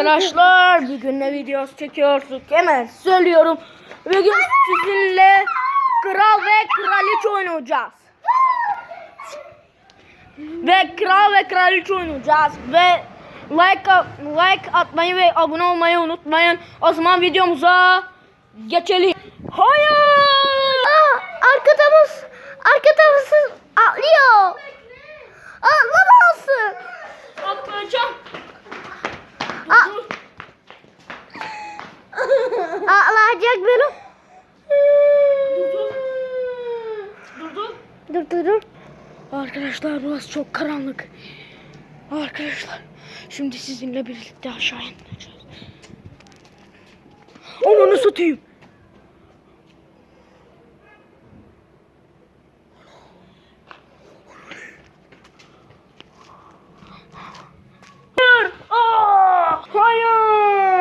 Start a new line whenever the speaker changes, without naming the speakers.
arkadaşlar. Bugün ne videosu çekiyoruz? Hemen söylüyorum. Bugün sizinle kral ve kraliçe oynayacağız. Ve kral ve kraliçe oynayacağız. Ve like, like atmayı ve abone olmayı unutmayın. O zaman videomuza geçelim. Hayır!
Aa, arka tabus, Atlayacak benim.
Durdu.
Dur dur dur.
Arkadaşlar burası çok karanlık. Arkadaşlar şimdi sizinle birlikte aşağı ineceğiz. Ananı satayım.